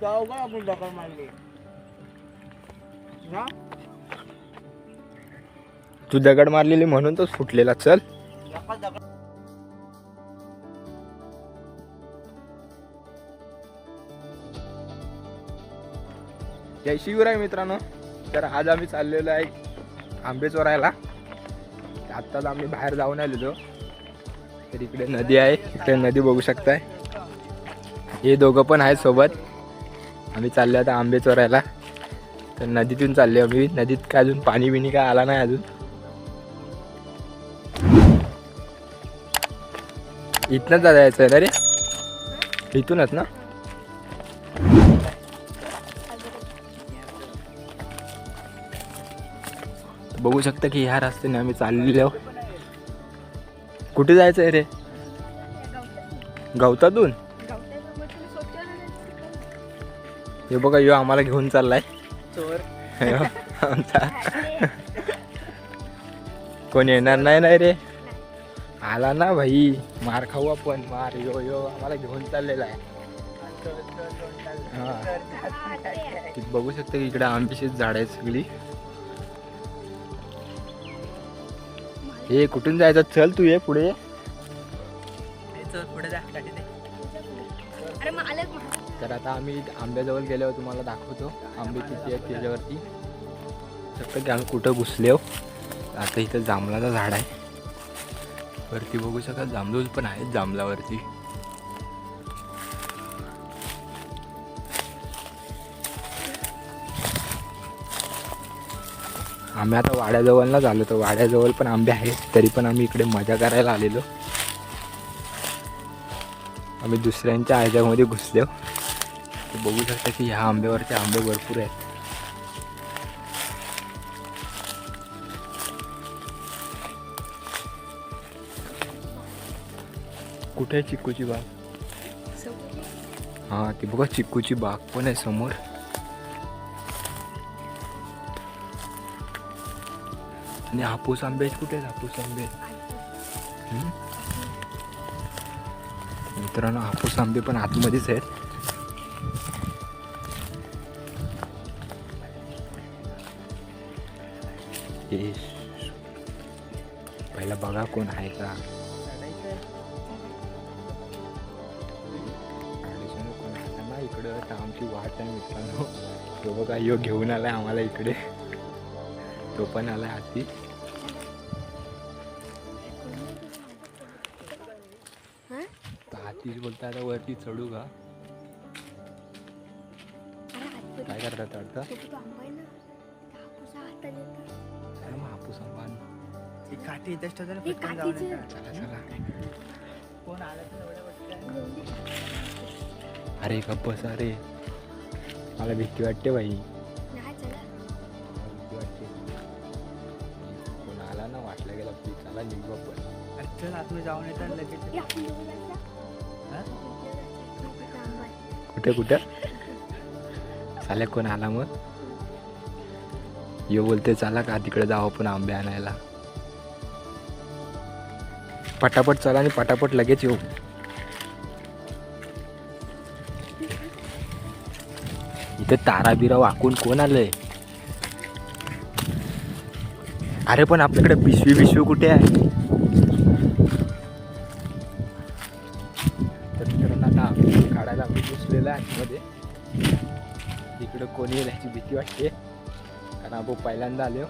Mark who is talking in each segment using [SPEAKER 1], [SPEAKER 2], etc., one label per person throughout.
[SPEAKER 1] का आपण दखल मारली ना
[SPEAKER 2] तू दगड मारलेली म्हणून तोच फुटलेला चल. जय शिवराय मित्रांनो. तर आज आम्ही चाललेलो आहे आंबे चोरायला आत्ताच आम्ही बाहेर जाऊन आलेलो. तर इकडे नदी आहे इकडे नदी बघू शकताय. हे दोघं पण आहेत सोबत. आम्ही चालले आता आंबे चोरायला तर नदीतून चालले आम्ही. नदीत काय अजून पाणी बिणी काय आला नाही अजून. इथनंच जायचं आहे ना रे? इथूनच ना? बघू शकता की ह्या रस्त्याने आम्ही चाललेलो कुठे जायचं आहे रे? गवतातून? हे बघा यो आम्हाला घेऊन चाललाय.
[SPEAKER 1] चोर.
[SPEAKER 2] ह्यो आमचा. कोण येणार नाही नाही रे? आला ना भाई मार खाऊ आपण. मार यो यो आम्हाला घेऊन चाललेला आहे. हा. बघू शकता की इकडे आंब्याचीच झाड आहेत सगळी. हे कुठून जायचं? चल तू ये पुढे.
[SPEAKER 1] चोर पुढे
[SPEAKER 2] तर आता आम्ही आंब्याजवळ गेल्यावर तुम्हाला दाखवतो. आंबे किती आहेत त्याच्यावरती. फक्त की आम्ही कुठं घुसले हो. आता इथं जांभळाचं झाड आहे. वरती बघू शकता जांभूळ पण आहेत जांभळावरती. आम्ही आता वाड्याजवळ ना झालो तर वाड्याजवळ पण आंबे आहेत तरी पण आम्ही इकडे मजा करायला आलेलो. आम्ही दुसऱ्यांच्या आयजामध्ये घुसलो हो. तर बघू शकता की ह्या आंब्यावरचे आंबे भरपूर आहेत. कुठे आहे चिक्कूची बाग? हा ती बघा चिक्कूची बाग पण आहे समोर. आणि हापूस आंबे कुठे आहेत? हापूस आंबे मित्रांनो हापूस आंबे पण आतमध्येच आहेत. कोण आहे का? ना इकडं तर आमची वाट आहे मित्रांनो. तो बघा यो घेऊन आलाय आम्हाला इकडे. तो पण आलाय हाती हातीच बोलता आता वरती चढू का? काय करतात वाटतं?
[SPEAKER 1] ही काठी इथेच ठेवतो
[SPEAKER 3] ही
[SPEAKER 1] पटकन
[SPEAKER 3] काठीची-.
[SPEAKER 2] चला चला.
[SPEAKER 1] कोण आलं तर एवढ्या
[SPEAKER 2] अरे गप्प बस अरे मला भीती वाटते बाई. मला भीती वाटते. कोण आला ना वाटलं गेला की चला निघू आपण.
[SPEAKER 1] अरे चल आतमध्ये जाऊन येतो आणि लगेच हा?
[SPEAKER 2] कुठे कुठं? चालेल कोण आला मग? यो बोलते चला का तिकडे जाऊ आपण आंबे आणायला. पटापट चला आणि पटापट लगेच येऊ. इथे तारा बिरा वाकून कोण आलंय? अरे पण आपल्याकडे पिशवी पिशवी कुठे आहे? तर मित्रांनो आता काढायला आपण घुसलेला आहे आतमध्ये. इकडं कोणी येण्याची भीती वाटते. कारण आपण पहिल्यांदा आलो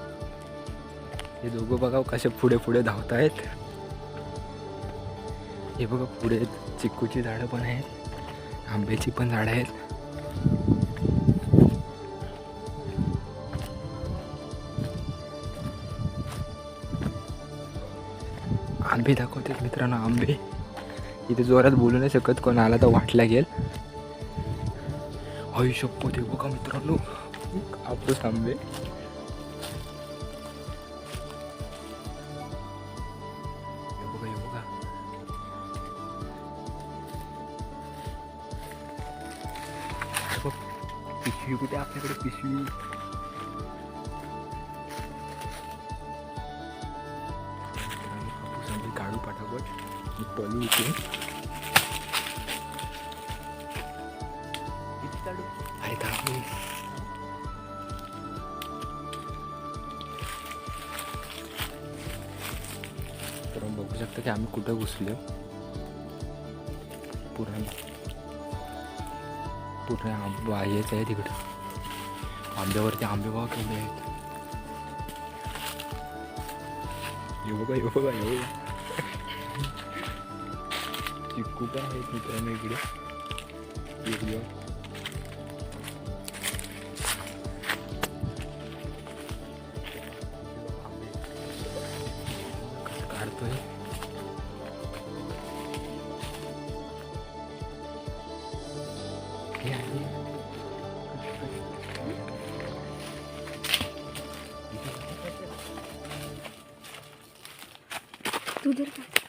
[SPEAKER 2] हे दोघं बघा कसे पुढे पुढे धावत आहेत हे बघा पुढे चिक्कूची झाडं पण आहेत आंब्याची पण झाडं आहेत. आंबे दाखवते मित्रांनो आंबे. इथे जोरात बोलू नाही शकत कोण आला तर वाटला गेल. आयुष्य ते बघा मित्रांनो आपलोच आंबे. पिशवी कुठे आपल्याकडे पिशवी. काढू पटापट मी पळू इथे. अरे थांब तर मग बघू शकता की आम्ही कुठं घुसलो पूर्ण. पूर्ण आंब हेच आहे तिकडं. आंब्यावरती आंबे बघा केवढे आहेत. येऊ बघा येऊ बघा येऊ बघा. चिक्कू पण आहेत मित्रांनो इकडे.
[SPEAKER 3] तू जर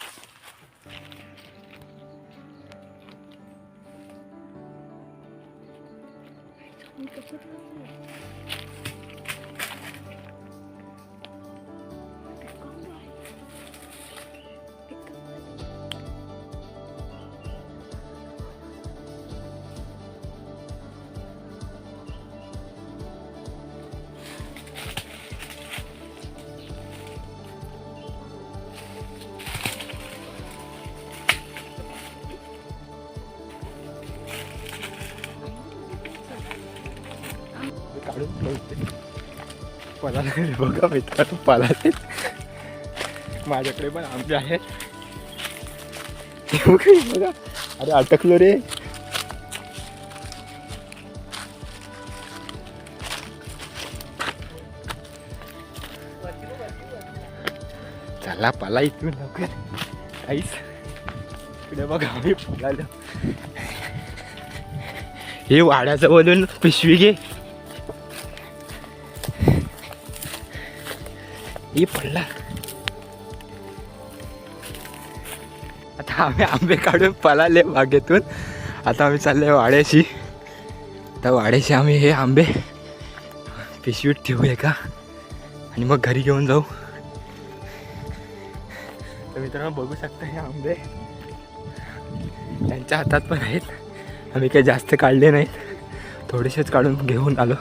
[SPEAKER 2] पळाला लागले बघा मित्रांनो पाला माझ्याकडे पण आंबे आहेत. हे बघा, बघा. अरे अटकलो रे. चला पला इथून लवकर. काहीच इकडे बघा आम्ही पळालो. हे वाड्याजवळून पिशवी घे. ही पडला. आता आम्ही आंबे काढून पळाले बागेतून. आता आम्ही चालले वाड्याशी. आता वाड्याशी आम्ही हे आंबे पिशवीत ठेवूया का? आणि मग घरी घेऊन जाऊ. तर मित्रांनो बघू शकता हे आंबे त्यांच्या हातात पण आहेत. आम्ही काही जास्त काढले नाहीत. थोडेसेच काढून घेऊन आलो.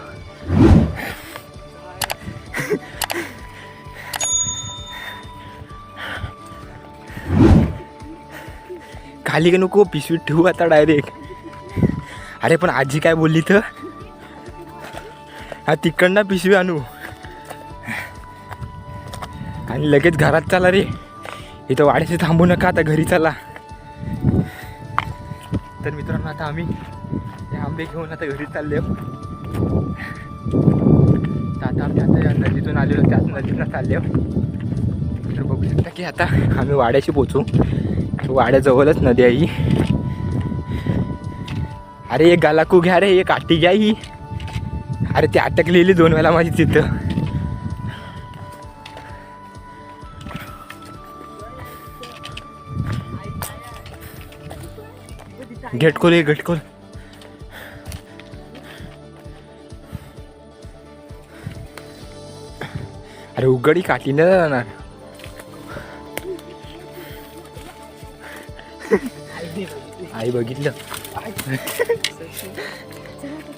[SPEAKER 2] खाली का नको? पिशवीत ठेवू आता डायरेक्ट अरे पण आजी काय बोलली तर हा तिकडनं पिशवी आणू. आणि लगेच घरात चला रे. इथं वाड्याशी थांबू नका आता घरी चला. तर मित्रांनो आता आम्ही हे आंबे घेऊन आता घरी चालले तर आता आम्ही आता या नदीतून आलेलो त्याच नदीतनं चालले तर बघू शकता की आता आम्ही वाड्याशी पोचू वाड्याजवळच नदी आहे ही. अरे एक गालाकू घ्या रे एक आटी घ्या ही. अरे ती अटकलेली दोन वेळा माझी तिथं. घटकोल ये घटकोल अरे उघडी काठी न जाणार. आई बघितलं.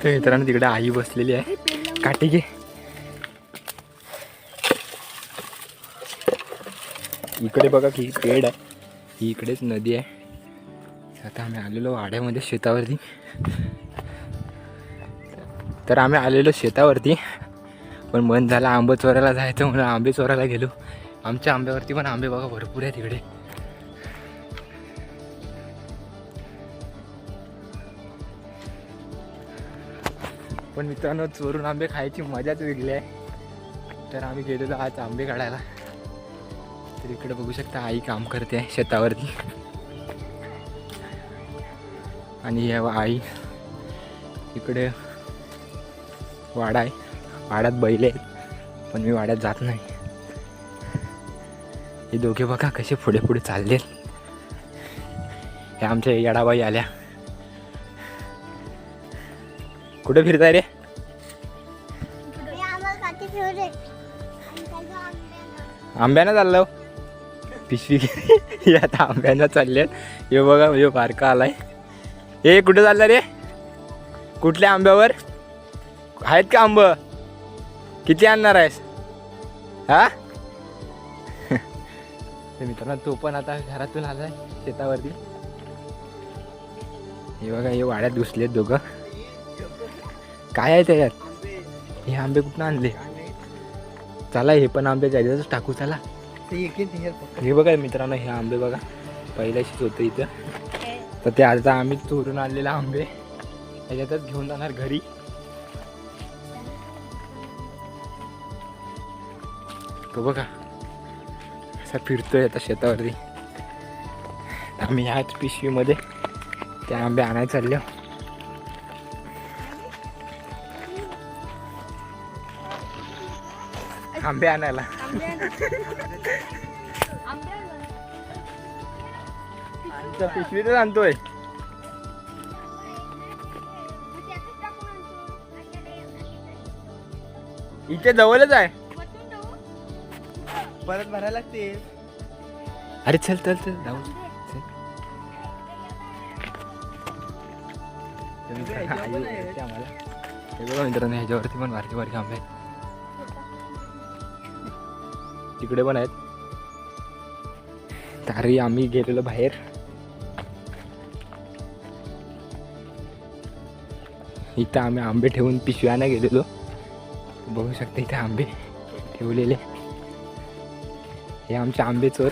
[SPEAKER 2] तर मित्रांनो तिकडे आई बसलेली आहे. काठी घे. इकडे बघा की पेड आहे. ही इकडेच नदी आहे. आता आम्ही आलेलो वाड्यामध्ये शेतावरती. तर आम्ही आलेलो शेतावरती. पण मन झालं आंबेचोऱ्याला चोरायला जायचं म्हणून आंबे चोरायला गेलो. आमच्या आंब्यावरती पण आंबे बघा भरपूर आहे तिकडे पण मित्रांनो चोरून आंबे खायची मजाच वेगळी आहे. तर आम्ही गेलेलो आज आंबे काढायला. तर इकडे बघू शकता आई काम करते आहे शेतावरती. आणि हे आई इकडे वाडा आहे. वाड्यात बैल आहेत पण मी वाड्यात जात नाही. हे दोघे बघा कसे पुढे पुढे चालले हे आमच्या येडाबाई आल्या. कुठे फिरताय रे? आंब्यानं. चाललो पिशवी. हे आता आंब्यानं चालले हे बघा हे बारका आलाय. हे कुठे चाललं रे? कुठल्या आंब्यावर? आहेत का आंब? किती आणणार आहेस? हा? तर मित्रांनो तो पण आता घरातून आलाय शेतावरती. हे बघा हे वाड्यात घुसलेत दोघं. काय आहे त्याच्यात? हे आंबे कुठून आणले? चला हे पण आंबे त्याच्यातच टाकू चला. हे बघा मित्रांनो हे आंबे बघा. पहिल्याशीच होतं इथं. तर ते आता आम्ही चोरून आणलेले आंबे. त्याच्यातच घेऊन जाणार घरी. तो बघा. असा फिरतोय आता शेतावरती. आम्ही ह्याच पिशवीमध्ये ते आंबे आणायला चाललो. आंबे आणायला. पिशवीतच आणतोय. इथे जवळच आहे?
[SPEAKER 1] परत भरायला लागते
[SPEAKER 2] अरे चल चल चल जाऊ. मित्रांनो ह्याच्यावरती पण बारकी बारकी आंबे आहेत. तिकडे पण आहेत. तरी आम्ही गेलेलो बाहेर. इथं आम्ही आंबे ठेवून पिशव्या नाही गेलेलो. बघू शकता इथे आंबे ठेवलेले. हे आमचे आंबे चोर.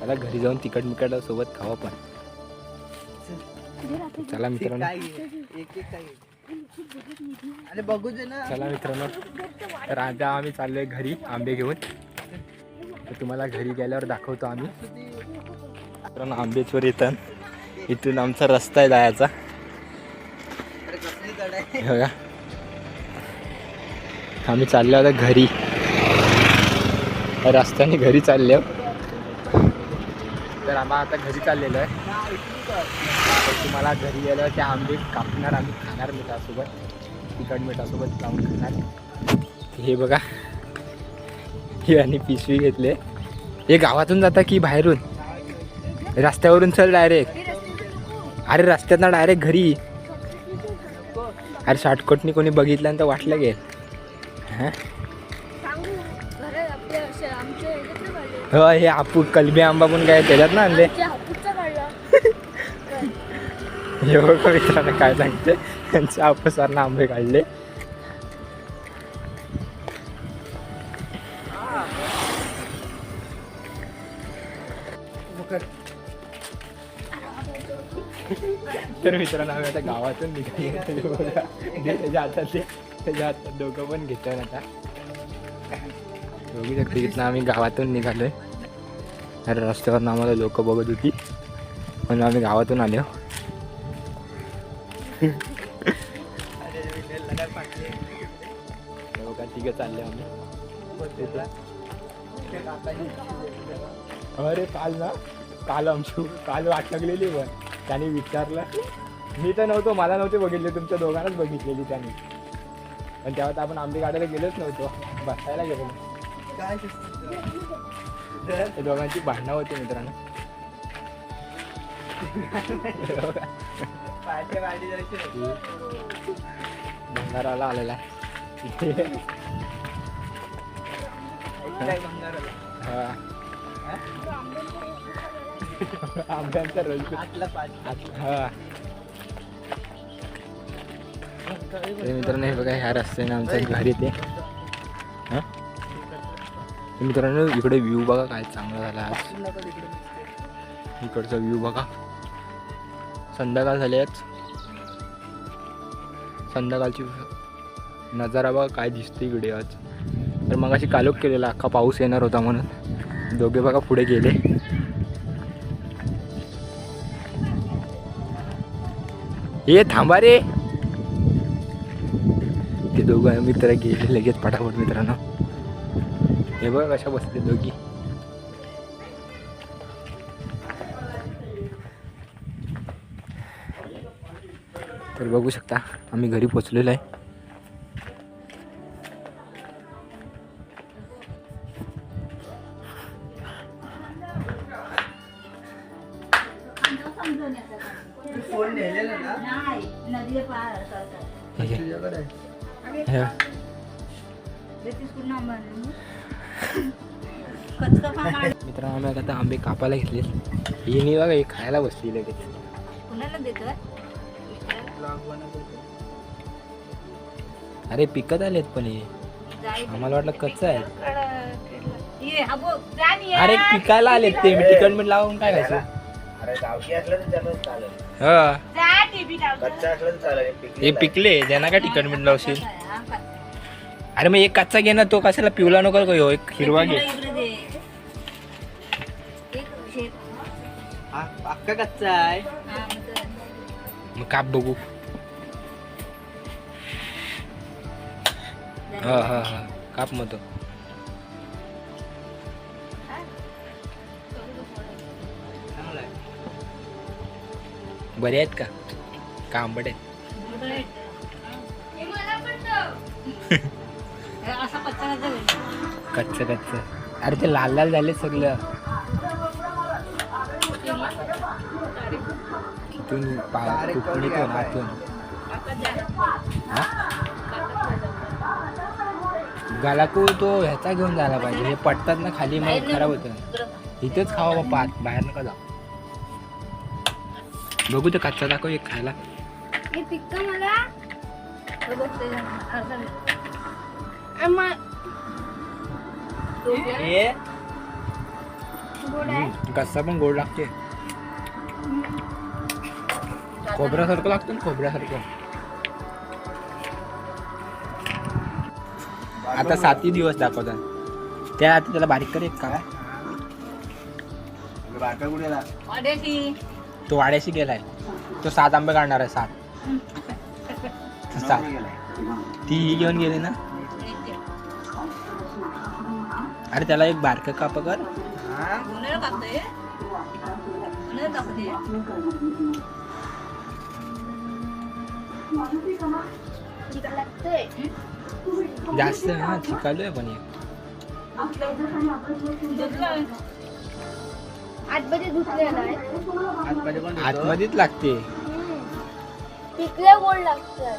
[SPEAKER 2] चला घरी जाऊन तिकट मिकट सोबत खावा पण चला. मित्रांनो.
[SPEAKER 1] एक एक काय अरे बघू दे ना.
[SPEAKER 2] चला मित्रांनो तर आता आम्ही चाललोय घरी आंबे घेऊन. तर तुम्हाला घरी गेल्यावर दाखवतो आम्ही. मित्रांनो आंबेचवर येतात इथून आमचा रस्ता आहे जायचा. बघा. आम्ही चाललो आता घरी. रस्त्याने घरी चालले तर आम्हा आता घरी चाललेलो आहे. तर तुम्हाला घरी गेलं ते आंबे कापणार आम्ही खाणार मिठासोबत. तिखट मिठासोबत लावून खाणार. हे बघा. हे आणि पिशवी घेतले. हे गावातून जाता की बाहेरून? रस्त्यावरून चल डायरेक्ट अरे रस्त्यातनं डायरेक्ट घरी. अरे शॉर्टकटनी कोणी बघितल्यानंतर वाटलं गे हां? हो हे आपू कलबी आंबा पण काय त्याच्यात ना आणले? हे बघा मित्रांनो काय सांगते. त्यांच्या आपूसारनं आंबे काढले. तर मित्रांनो आम्ही आता गावातून निघाले. त्याच्या हातात दे त्याच्या हातात दोघं पण घेतोय आता. बघू शकते इथनं आम्ही गावातून निघालो आहे अरे रस्त्यावरनं आम्हाला लोक बघत होती. म्हणून आम्ही गावातून आलो. हे तिघं चालले आम्ही. अरे काल ना काल आमची काल वाट लागलेली पण. त्याने विचारलं. मी तर नव्हतो मला नव्हते बघितले तुमच्या दोघांनाच बघितलेली त्याने. पण तेव्हा तर आपण आंबे काढायला गेलोच नव्हतो. बसायला गेलो.
[SPEAKER 1] काय
[SPEAKER 2] दोघांची भांडणं होती मित्रांनो. भंगाराला आलेला
[SPEAKER 1] काय भंगार
[SPEAKER 2] हा. हा. मित्रांनो हे बघा ह्या रस्त्याने आमचं घर येते. मित्रांनो इकडे व्ह्यू बघा काय चांगला झाला आज. इकडचा व्ह्यू बघा. संध्याकाळ झाली आज. संध्याकाळची नजारा बघा काय दिसते इकडे आज. तर मग अशी कालोख केलेला अख्खा पाऊस येणार होता म्हणून. दोघे बघा पुढे गेले. ये थांबा रे. ते दोघं मित्र गेले लगेच पटापट मित्रांनो. हे बघा कशा बसले दोघी. तर बघू शकता आम्ही घरी पोचलेलो आहे.
[SPEAKER 1] फोन
[SPEAKER 4] नाही
[SPEAKER 2] हे. हे. मित्रांनो आम्ही आता आंबे कापायला घेतले हिने बघा हे खायला बसली लगेच. अरे पिकत आलेत पण हे आम्हाला वाटलं कच्चं आहे
[SPEAKER 4] हा.
[SPEAKER 2] अरे पिकायला आलेत ते मी तिकट मीठ लावून काय खायचं हा हे. पिकले त्यांना काय तिकट मीठ लावशील
[SPEAKER 4] हा,
[SPEAKER 2] अरे मग एक कच्चा घे ना तो कशाला पिवला नको का ह्यो? एक हिरवा घे.
[SPEAKER 1] पक्का कच्चा आहे.
[SPEAKER 4] हा, मग
[SPEAKER 2] काप बघू. हा हा हा काप मग तो. बरे आहेत का? का आंबट आहेत.
[SPEAKER 4] कच्चा कच्चा भेटतो.
[SPEAKER 2] कच्च कच्च. अरे ते लाल लाल झाले सगळं. तिथून आतून हा? गालाकू तो ह्याचा घेऊन जायला पाहिजे. हे पडतात ना खाली मग खराब होतं. इथेच खावा बाप्पा आत बाहेर नका जाऊ. बघू ते कच्चा दाखव एक खायला.
[SPEAKER 3] हे पिक्का मला. आम्हा-
[SPEAKER 1] हे
[SPEAKER 3] गोड आहे
[SPEAKER 2] हम्म, कच्चा पण गोड लागते खोबऱ्यासारखं लागतं ना खोबऱ्यासारखं आता सातही दिवस दाखवतात त्या आता त्याला बारीक कर एक का
[SPEAKER 5] बारका कुठेला
[SPEAKER 4] वाड्याची.
[SPEAKER 2] तो वाड्याशी गेलाय तो सात आंबे काढणार आहे सात तो सात ती ही घेऊन गेली ना अरे त्याला एक बारकं काप कर.
[SPEAKER 1] हा
[SPEAKER 2] जास्त हा पण.
[SPEAKER 3] आतमध्ये धुतलेला आहे
[SPEAKER 1] पण.
[SPEAKER 2] आतमध्येच लागते.
[SPEAKER 3] हम्म. पिकले गोड लागतात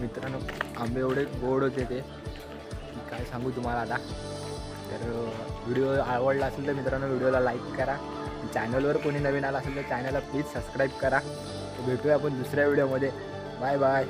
[SPEAKER 2] मित्रांनो आंबे एवढे गोड होते ते. काय सांगू तुम्हाला आता. तर व्हिडिओ आवडला असेल तर मित्रांनो व्हिडिओला लाईक करा. चॅनलवर कोणी नवीन आला असेल तर चॅनलला प्लीज सबस्क्राईब करा. भेटूया आपण दुसऱ्या व्हिडिओमध्ये बाय बाय